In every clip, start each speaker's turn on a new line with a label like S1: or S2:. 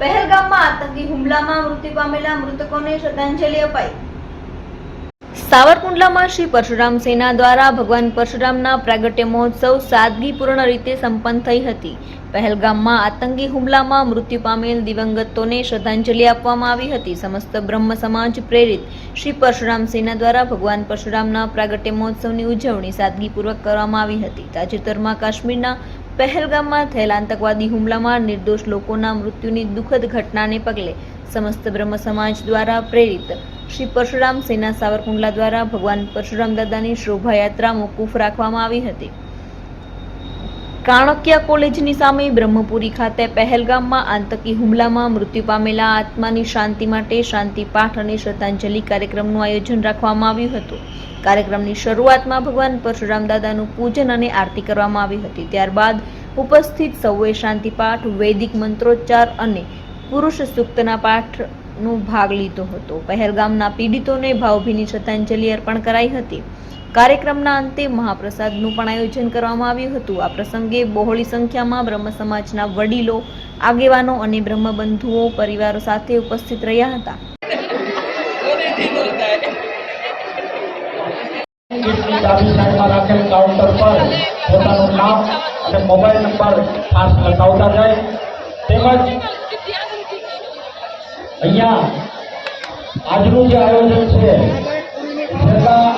S1: પહેલગામમાં આતંકી હુમલામાં મૃત્યુ પામેલા મૃતકોને શ્રદ્ધાંજલિ અપાઈ. સાવરકુંડલામાં શ્રી પરશુરામ સેના દ્વારા ભગવાન પરશુરામના પ્રાગટ્ય મહોત્સવ સાદગીપૂર્ણ રીતે સંપન્ન થઈ હતી. પહેલગામમાં આતંકી હુમલામાં મૃત્યુ પામેલ દિવંગતોને શ્રદ્ધાંજલિ આપવામાં આવી હતી. સમસ્ત બ્રહ્મ સમાજ પ્રેરિત શ્રી પરશુરામ સેના દ્વારા ભગવાન પરશુરામના પ્રાગટ્ય મહોત્સવની ઉજવણી સાદગીપૂર્વક કરવામાં આવી હતી. તાજેતરમાં કાશ્મીરના પહેલગામમાં થયેલા આતંકવાદી હુમલામાં નિર્દોષ લોકોના મૃત્યુની દુઃખદ ઘટનાને પગલે સમસ્ત બ્રહ્મ સમાજ દ્વારા પ્રેરિત શ્રી પરશુરામ સેના સાવરકુંડલા દ્વારા ભગવાન પરશુરામ દાદાની શોભાયાત્રા મોકૂફ રાખવામાં આવી હતી. કાણકિયા કોલેજની સામે બ્રહ્મપુરી ખાતે પહેલગામમાં આતંકી હુમલામાં મૃત્યુ પામેલા આત્માની શાંતિ માટે શાંતિ પાઠ અને શ્રદ્ધાંજલિ કાર્યક્રમનું આયોજન રાખવામાં આવ્યું હતું. કાર્યક્રમની શરૂઆતમાં ભગવાન પરશુરામ દાદાનું પૂજન અને આરતી કરવામાં આવી હતી. ત્યારબાદ ઉપસ્થિત સૌએ શાંતિ પાઠ, વૈદિક મંત્રોચ્ચાર અને પુરુષ સૂક્તના પાઠનો ભાગ લીધો હતો. પહેલગામના પીડિતોને ભાવભીની શ્રદ્ધાંજલિ અર્પણ કરાઈ હતી. કાર્યક્રમના અંતે મહાપ્રસાદનું પણ આયોજન કરવામાં આવ્યું હતું. આ પ્રસંગે બહોળી સંખ્યામાં બ્રહ્મ સમાજના વડીલો, આગેવાનો અને બ્રહ્મબંધુઓ, પરિવારો સાથે ઉપસ્થિત રહ્યા હતા.
S2: તેમજ અહીંયા આજનું જે આયોજન છે છેલ્લા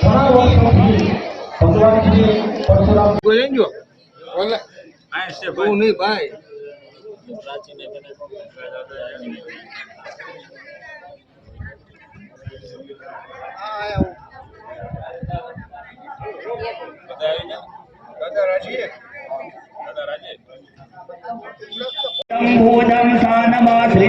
S2: ઘણા વર્ષોથી ભગવાન શ્રી પરશુરામ
S3: તું નહીં ભાઈ.
S4: भूतं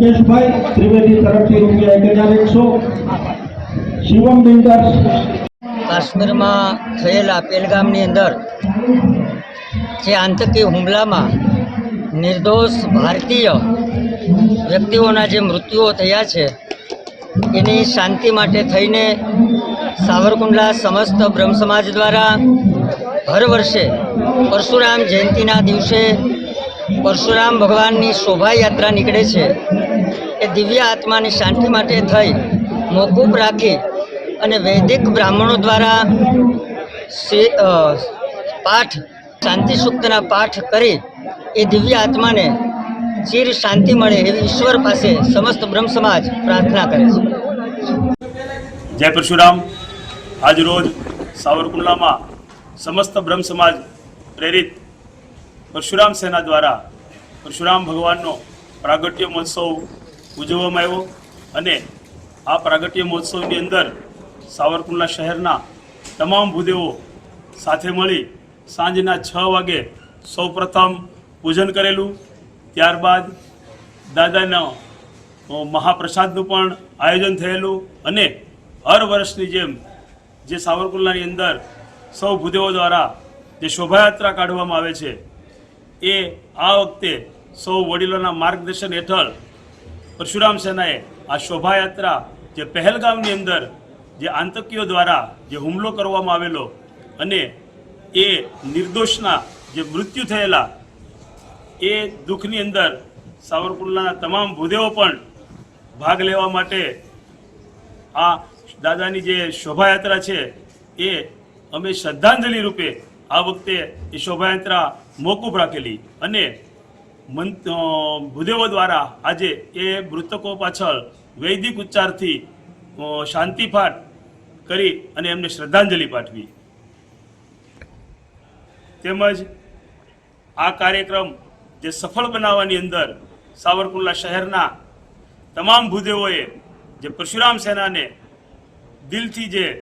S2: મુકેશભાઈ ત્રિવેદી તરફથી રૂપિયા એક હજાર એકસો. શિવમ બિલ્ડર
S5: કાશ્મીરમાં થયેલા પેલગામની અંદર જે આતંકી હુમલામાં નિર્દોષ ભારતીય વ્યક્તિઓના જે મૃત્યુઓ થયા છે, એની શાંતિ માટે થઈને સાવરકુંડલા સમસ્ત બ્રહ્મ સમાજ દ્વારા હર વર્ષે પરશુરામ જયંતિના દિવસે પરશુરામ ભગવાનની શોભાયાત્રા નીકળે છે. એ દિવ્ય આત્માની શાંતિ માટે થઈ, મોકૂફ રાખી અને વૈદિક બ્રાહ્મણો દ્વારા પાઠ શાંતિ સૂક્તના પાઠ કરી એ દિવ્ય આત્માને ચીર શાંતિ મળે એવી ઈશ્વર પાસે સમસ્ત બ્રહ્મ સમાજ પ્રાર્થના કરે છે.
S6: જય પરશુરામ. આજરોજ સાવરકુંડલામાં સમસ્ત બ્રહ્મ સમાજ પ્રેરિત પરશુરામ સેના દ્વારા પરશુરામ ભગવાનનો પ્રાગટ્ય મહોત્સવ ઉજવવામાં આવ્યો અને આ પ્રાગટ્ય મહોત્સવની અંદર સાવરકુંડલા શહેરના તમામ ભૂદેવો સાથે મળી સાંજના છ વાગે સૌપ્રથમ પૂજન કરેલું. ત્યારબાદ દાદાના મહાપ્રસાદનું પણ આયોજન થયેલું અને હર વર્ષની જેમ જે સાવરકુંડલાની અંદર સૌ ભૂદેવો દ્વારા જે શોભાયાત્રા કાઢવામાં આવે છે, એ આ વખતે સૌ વડીલોના માર્ગદર્શન હેઠળ પરશુરામ સેનાએ આ શોભાયાત્રા જે પહેલગામની અંદર જે આતંકીઓ દ્વારા જે હુમલો કરવામાં આવેલો અને એ નિર્દોષના જે મૃત્યુ થયેલા એ દુઃખની અંદર સાવરકુંડલાના તમામ ભૂદેવો પણ ભાગ લેવા માટે આ દાદાની જે શોભાયાત્રા છે એ અમે શ્રદ્ધાંજલિ રૂપે આ વખતે એ શોભાયાત્રા મોકૂફ રાખેલી અને અ, ભૂદેવો દ્વારા આજે એ મૃતકો પાછળ વૈદિક ઉચ્ચારથી શાંતિ શાંતિપાઠ કરી અને એમને શ્રદ્ધાંજલિ પાઠવી. તેમજ આ કાર્યક્રમ જે સફળ બનાવવાની અંદર સાવરકુંડલા શહેરના તમામ ભૂદેવોએ જે પરશુરામ સેનાને દિલથી જે